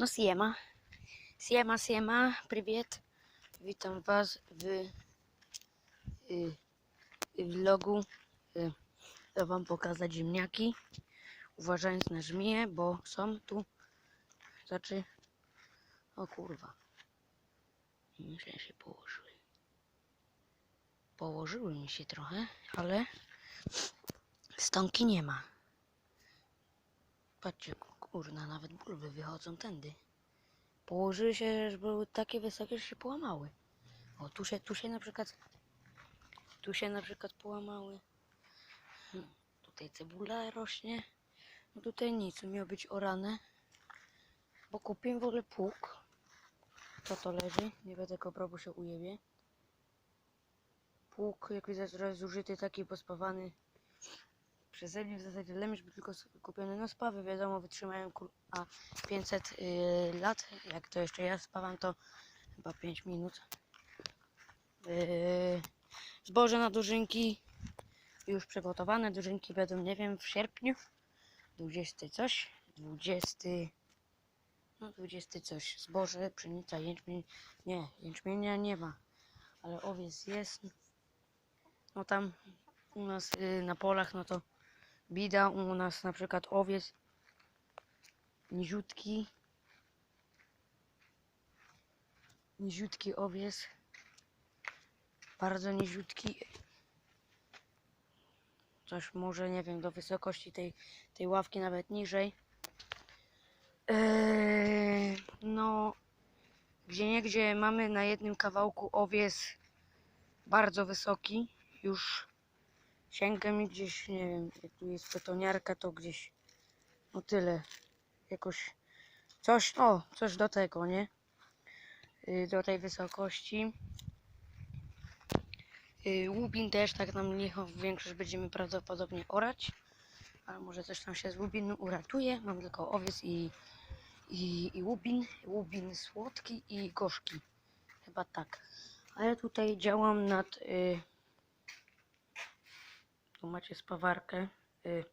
No siema. Siema, siema, привет. Witam was w y, vlogu. Y, chcę wam pokazać ziemniaki. Uważając na żmiję, bo są tu. Znaczy... O kurwa. Myślę, że się położyły. Położyły mi się trochę, ale stonki nie ma. Patrzcie, kurna, nawet bulwy wychodzą tędy. Położyły się, że były takie wysokie, że się połamały. O, tu się, tu się na przykład, tu się na przykład połamały. Hmm, Tutaj cebula rośnie. No tutaj nic, miało być orane. Bo kupiłem w ogóle pług. Co to leży? Nie będę go brał, się ujebie. Pług, jak widać, zużyty, taki pospawany przeze mnie w zasadzie lemsz był tylko kupiony no spawy, wiadomo, wytrzymają kur- a 500 y, lat, jak to jeszcze ja spawam, to chyba 5 minut. Yy, zboże na dożynki już przygotowane, dożynki będą, nie wiem, w sierpniu, 20 coś, 20, no 20 coś, zboże, pszenica, jęczmień, nie, jęczmienia nie ma, ale owiec jest, no tam u nas y, na polach, no to Bida u nas na przykład owiec niziutki. Niziutki owiec. Bardzo niziutki. Coś może nie wiem do wysokości tej, tej ławki nawet niżej. Eee, no gdzie niegdzie mamy na jednym kawałku owiec bardzo wysoki już sięga mi gdzieś, nie wiem, jak tu jest betoniarka, to gdzieś, no tyle, jakoś, coś, o, coś do tego, nie? Y, Do tej wysokości. Y, Łubin też, tak nam niech większość będziemy prawdopodobnie orać, ale może coś tam się z łubinu uratuje. Mam tylko owiec i, i, i łubin, łubin słodki i gorzki, chyba tak. A ja tutaj działam nad... Y, tu macie spawarkę. Y,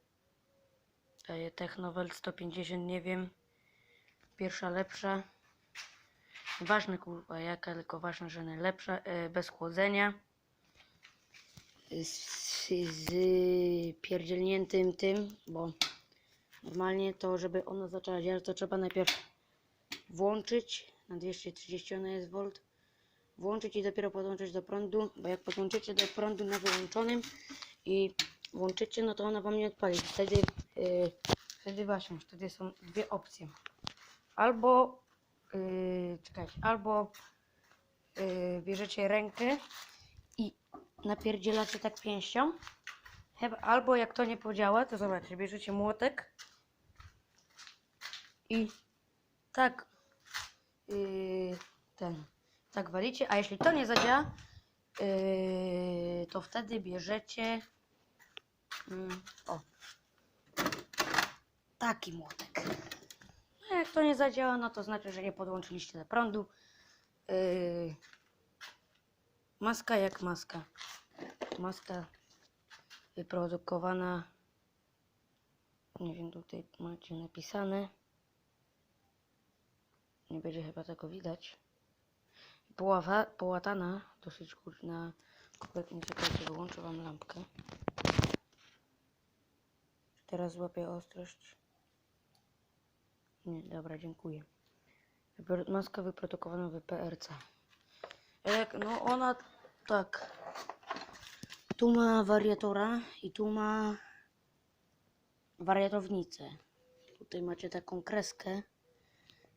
daje Technovel 150, nie wiem. Pierwsza lepsza. Ważne kurwa jaka, tylko ważne, że najlepsza. Y, bez chłodzenia. Z, z pierdzielniętym tym, bo normalnie to, żeby ona zaczęła działać, to trzeba najpierw włączyć. Na 230 ona jest V. Włączyć i dopiero podłączyć do prądu, bo jak podłączycie do prądu na wyłączonym, i włączycie, no to ona wam nie odpali. Wtedy, yy, wtedy właśnie, wtedy są dwie opcje. Albo, yy, albo yy, bierzecie rękę i napierdzielacie tak pięścią, chyba, albo jak to nie podziała, to zobaczcie, bierzecie młotek i tak yy, ten, tak walicie, a jeśli to nie zadziała, Yy, to wtedy bierzecie o taki młotek. No jak to nie zadziała, no to znaczy, że nie podłączyliście do prądu. Yy, maska jak maska. Maska wyprodukowana. Nie wiem, tutaj macie napisane. Nie będzie chyba tego widać poława, połatana dosyć kurna kompletnie czekajcie, wyłączę wam lampkę teraz złapię ostrość. Nie, dobra, dziękuję. Maska wyprodukowana w PRC jak, no ona tak. Tu ma wariatora i tu ma wariatownicę. Tutaj macie taką kreskę. Nie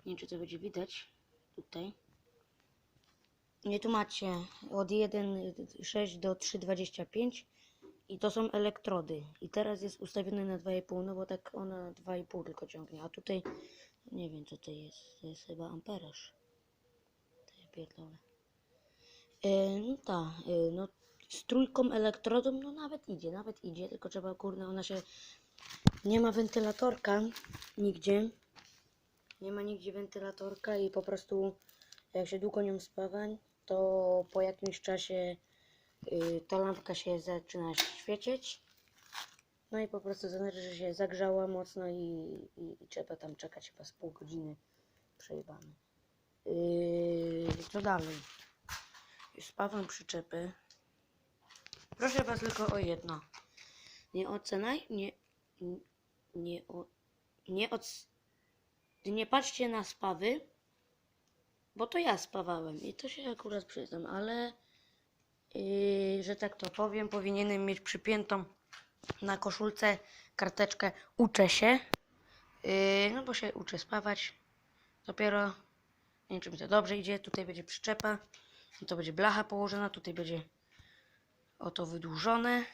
wiem czy to będzie widać tutaj. Nie tu macie od 1,6 do 3,25 i to są elektrody. I teraz jest ustawione na 2,5, no bo tak ona 2,5 tylko ciągnie. A tutaj nie wiem co to jest. To jest chyba amperaż. To ja pierdolę. E, no tak, e, no z trójką elektrodą no nawet idzie, nawet idzie, tylko trzeba kurde, ona się nie ma wentylatorka nigdzie. Nie ma nigdzie wentylatorka i po prostu jak się długo nią spawań, to po jakimś czasie ta lampka się zaczyna świecieć. No i po prostu znaczy, że się zagrzała mocno i, i, i trzeba tam czekać chyba z pół godziny przejebane. Yy, co dalej? Spawam przyczepy. Proszę was tylko o jedno. Nie ocenaj, nie, nie, o, nie, oc, nie patrzcie na spawy, bo to ja spawałem i to się akurat przyznam, ale yy, że tak to powiem, powinienem mieć przypiętą na koszulce karteczkę uczę się, yy, no bo się uczę spawać. Dopiero nie wiem, czy mi to dobrze idzie. Tutaj będzie przyczepa, to będzie blacha położona, tutaj będzie oto wydłużone.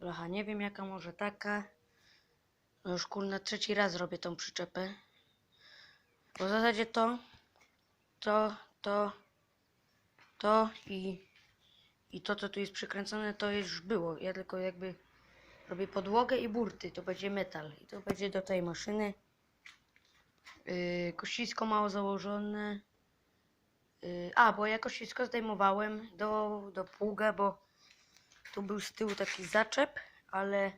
Blacha nie wiem jaka, może taka. No już kurna trzeci raz robię tą przyczepę. Bo w zasadzie to, to, to, to i, i to co tu jest przykręcone to już było. Ja tylko jakby robię podłogę i burty. To będzie metal i to będzie do tej maszyny. Yy, kościsko mało założone. Yy, a, bo ja kościsko zdejmowałem do, do pługa, bo tu był z tyłu taki zaczep, ale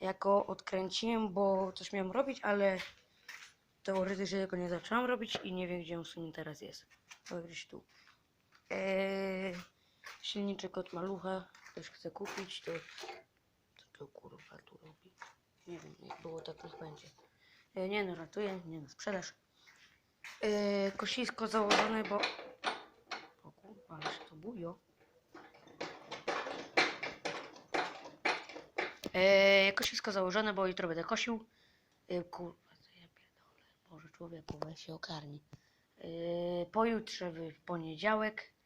ja go odkręciłem, bo coś miałem robić, ale teoretycznie tego nie zaczęłam robić i nie wiem, gdzie on w sumie teraz jest. To gdzieś tu. Eee, silniczek od malucha. Ktoś chce kupić, to co to kurwa tu robi? Nie wiem, jak było, tak niech będzie. E, nie no, ratuję, nie no, sprzedaż. E, kosisko założone, bo... O kurwa, ale się to bujo. E, kosisko założone, bo jutro będę kosił. E, kurwa, co ja pierdolę. Boże, człowieku, weź się ogarnij. E, pojutrze w poniedziałek.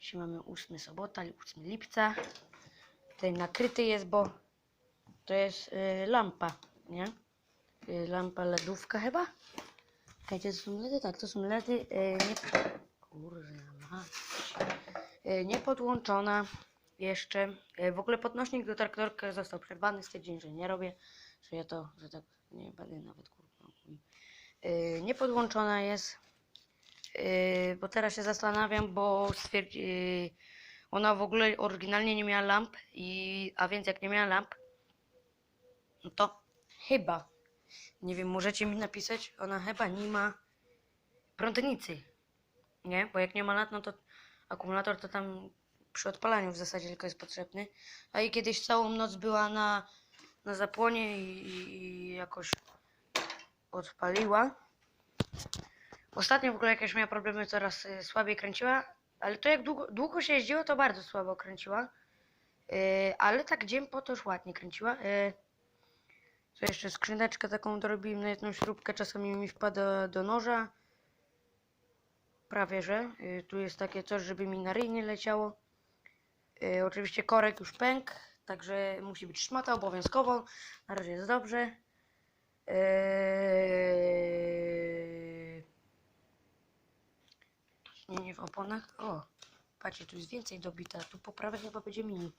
Dzisiaj mamy 8 sobota, 8 lipca. Tutaj nakryty jest, bo to jest e, lampa, nie? Y, lampa LEDówka chyba? Czekajcie, to są LEDy? Tak, to są LEDy. y, nie... Kurna. Y, jeszcze. Y, w ogóle podnośnik do traktorka został przerwany. Stwierdziłem, że nie robię. Że ja to, że tak nie będę nawet kurwa. Y, nie podłączona jest. Y, bo teraz się zastanawiam, bo stwierdzi... y, ona w ogóle oryginalnie nie miała lamp. I, a więc jak nie miała lamp, no to chyba nie wiem, możecie mi napisać, ona chyba nie ma prądnicy. Nie? Bo jak nie ma lat, no to akumulator to tam przy odpalaniu w zasadzie tylko jest potrzebny. A i kiedyś całą noc była na, na zapłonie i, i, i jakoś odpaliła. Ostatnio w ogóle jakieś miała problemy, coraz y, słabiej kręciła, ale to jak długo, długo się jeździło, to bardzo słabo kręciła. Y, ale tak dzień po to już ładnie kręciła. Y, co jeszcze? Skrzyneczkę taką dorobiłem na jedną śrubkę, czasami mi wpada do noża. Prawie że. Y, tu jest takie coś, żeby mi na ryj nie leciało. Y, oczywiście korek już pękł, także musi być szmata obowiązkowo. Na razie jest dobrze. Yy... Ciśnienie w oponach. O, patrzcie, tu jest więcej dobita. Tu po prawej chyba będzie mini.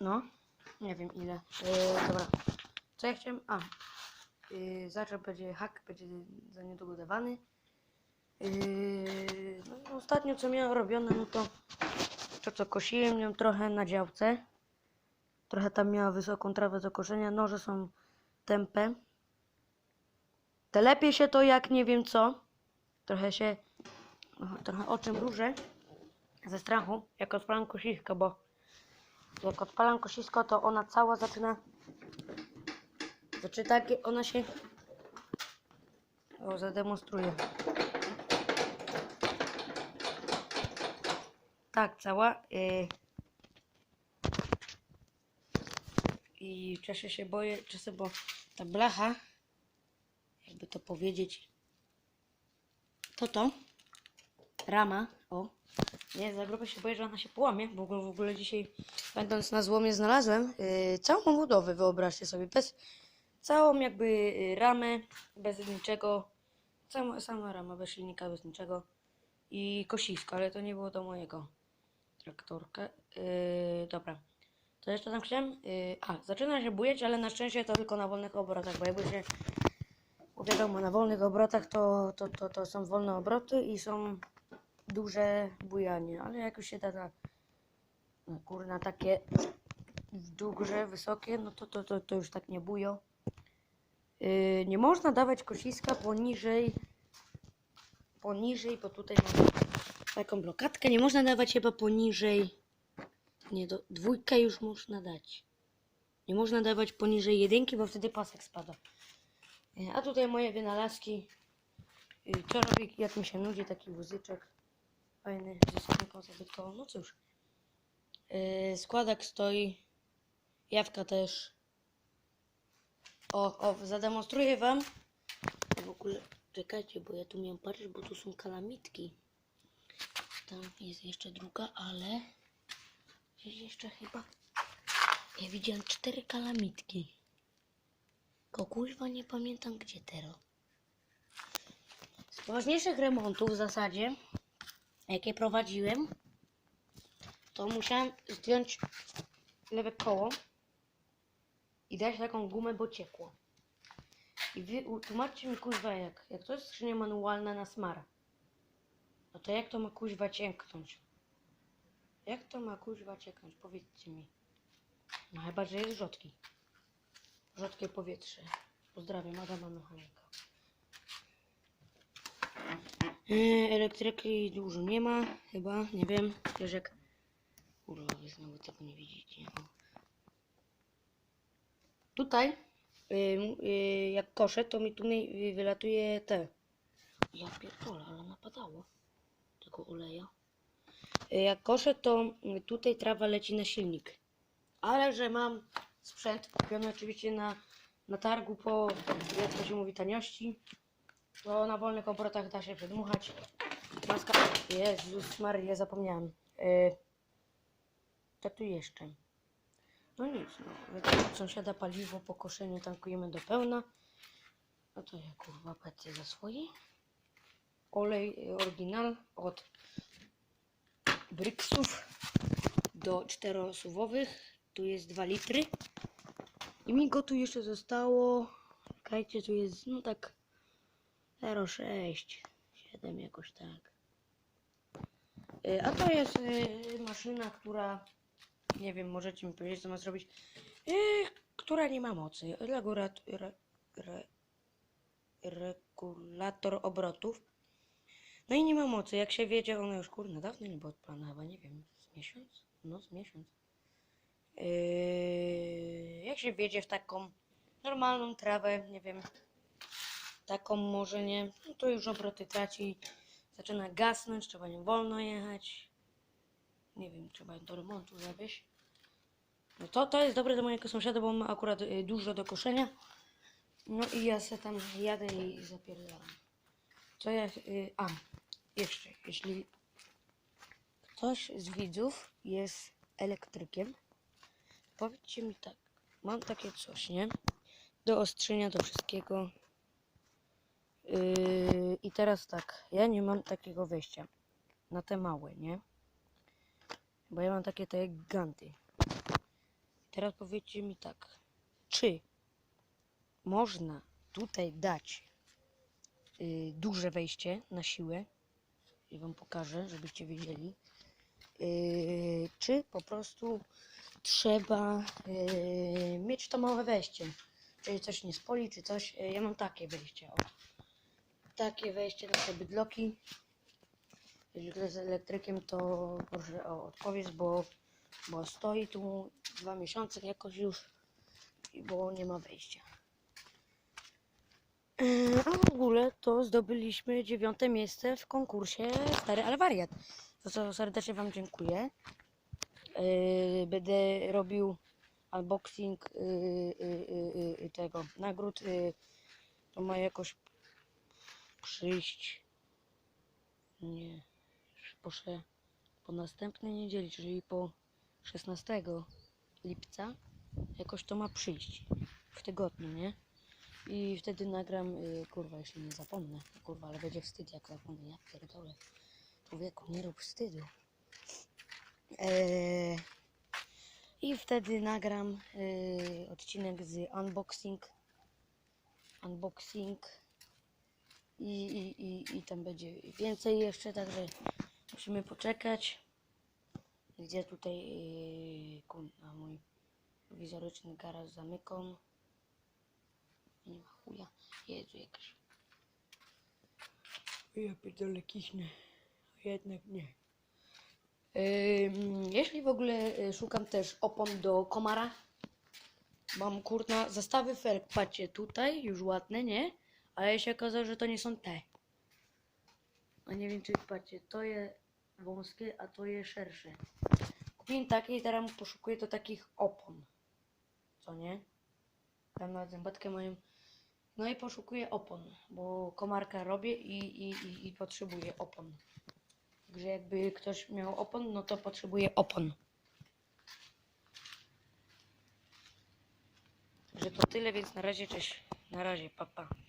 No, nie wiem ile. Yy, dobra. Co ja chciałem? A. Yy, będzie hak, będzie za niedługo dawany. Yy, no, ostatnio co miałem robione, no to to co kosiłem ją trochę na działce. Trochę tam miała wysoką trawę do koszenia. Noże są tępe. Telepie się to jak nie wiem co. Trochę się, trochę oczem różę ze strachu, jak odpalam kosisko, bo jak odpalam kosisko, to ona cała zaczyna znaczy tak, ona się... O, zademonstruję. Tak, cała. Yy... I czasem się boję, czasem, bo ta blacha, jakby to powiedzieć, to to, rama, o, nie, za grube się boję, że ona się połamie, bo w ogóle, dzisiaj, będąc na złomie, znalazłem yy, całą budowę, wyobraźcie sobie, bez, całą jakby y, ramę, bez niczego, sama, sama rama, bez silnika, bez niczego i kosisko, ale to nie było do mojego traktorka. Yy, dobra, to jeszcze tam chciałem, yy, a, zaczyna się bujać, ale na szczęście to tylko na wolnych obrotach, bo jakby się, wiadomo, na wolnych obrotach to, to, to, to są wolne obroty i są duże bujanie, ale jak już się da na, no kurna, takie duże, wysokie, no to, to, to, to już tak nie bują. Yy, nie można dawać kosiska poniżej poniżej, bo tutaj mam taką blokadkę, nie można dawać chyba poniżej nie, do, dwójkę już można dać. Nie można dawać poniżej jedynki, bo wtedy pasek spada. Yy, A tutaj moje wynalazki. Yy, Co robi, jak mi się nudzi, taki wózyczek. Fajny, ze zabytkową. No cóż. Yy, składak stoi. Jawka też. O, o, zademonstruję wam. W ogóle, czekajcie, bo ja tu miałem patrzeć, bo tu są kalamitki. Tam jest jeszcze druga, ale... Jest jeszcze chyba... Ja widziałem cztery kalamitki. Tylko kuźwa nie pamiętam gdzie teraz. Z poważniejszych remontów w zasadzie, jakie prowadziłem, to musiałem zdjąć lewe koło i dać taką gumę, bo ciekło. I wy tłumaczcie mi kuźwa jak. Jak to jest skrzynia manualna na smara. No to jak to ma kuźwa cieknąć? Jak to ma kuźwa cieknąć? Powiedzcie mi. No chyba, że jest rzodki. Rzodkie powietrze. Pozdrawiam Adama Mechanika. Yy, elektryki dużo nie ma, chyba, nie wiem. Jak... Kurwa, wy znowu tego nie widzicie. Tutaj, yy, yy, jak koszę, to mi tu y, wylatuje te. Ja pierdolę, ale napadało tego oleja. Yy, jak koszę, to y, tutaj trawa leci na silnik. Ale że mam sprzęt kupiony oczywiście na, na targu po, jak to się mówi, taniości, to na wolnych obrotach da się przedmuchać. Maska. Jezus Maria, zapomniałem. Yy, co tu jeszcze? No nic, no. Od sąsiada paliwo po koszeniu tankujemy do pełna. No to ja kurwa za swoje. Olej oryginal od Brixów do czterosuwowych. Tu jest 2 litry. I mi go tu jeszcze zostało. Czekajcie, tu jest no tak 0,6, 7 jakoś tak. Y, A to jest y, maszyna, która nie wiem, możecie mi powiedzieć, co ma zrobić. Yy, która nie ma mocy. Regulat, re, re, regulator obrotów. No i nie ma mocy. Jak się wiedzie, ona już kurde dawno nie była odpalana, chyba nie wiem, z miesiąc? No, z miesiąc. Jak się wiedzie w taką normalną trawę, nie wiem, taką może nie, no to już obroty traci. Zaczyna gasnąć, trzeba nią wolno jechać. Nie wiem, trzeba do remontu zawieźć. No to, to jest dobre do mojego sąsiada, bo on ma akurat y, dużo do koszenia. No i ja se tam jadę i zapierdalam. Co ja... Y, a, jeszcze, jeśli ktoś z widzów jest elektrykiem, powiedzcie mi tak. Mam takie coś, nie? Do ostrzenia, do wszystkiego. Yy, I teraz tak, ja nie mam takiego wejścia na te małe, nie? Bo ja mam takie te giganty. Teraz powiedzcie mi tak, czy można tutaj dać y, duże wejście na siłę? I wam pokażę, żebyście wiedzieli. Y, czy po prostu trzeba y, mieć to małe wejście? Czyli coś nie spoli, czy coś. Y, ja mam takie wejście. O. Takie wejście na te bydloki. Jeżeli ktoś jest elektrykiem, to proszę o odpowiedź, bo, bo stoi tu dwa miesiące jakoś już, bo nie ma wejścia. Yy, A w ogóle to zdobyliśmy dziewiąte miejsce w konkursie Stary Ale Wariat. Za co serdecznie Wam dziękuję. Yy, Będę robił unboxing yy, yy, yy, yy, tego nagród. Yy, To ma jakoś przyjść. Nie. Proszę po następnej niedzieli, czyli po 16 lipca, jakoś to ma przyjść w tygodniu, nie? I wtedy nagram, y, kurwa, jeśli nie zapomnę, kurwa, ale będzie wstyd jak zapomnę, ja pierdolę. Człowieku, nie rób wstydu. Eee, I wtedy nagram y, odcinek z unboxing, unboxing i, i, i, i tam będzie więcej jeszcze, także musimy poczekać. Gdzie tutaj yy, mój wizoryczny garaż zamykam. Nie ma chuja. Jezu, jakaś. Ja pierdolę kichnę. Jednak nie. Jeśli w ogóle y, szukam też opon do komara, mam kurna zestawy felg, patrzcie tutaj, już ładne, nie? Ale się okazało, że to nie są te. A nie wiem, czy patrzcie, to jest wąskie, a to jest szersze. Kupiłem takie i teraz poszukuję do takich opon. Co nie? Tam na zębatkę mają. No i poszukuję opon, bo komarka robię i, i, i, i potrzebuję opon. Także jakby ktoś miał opon, no to potrzebuje opon. Że to tyle, więc na razie cześć. Na razie, papa. Pa.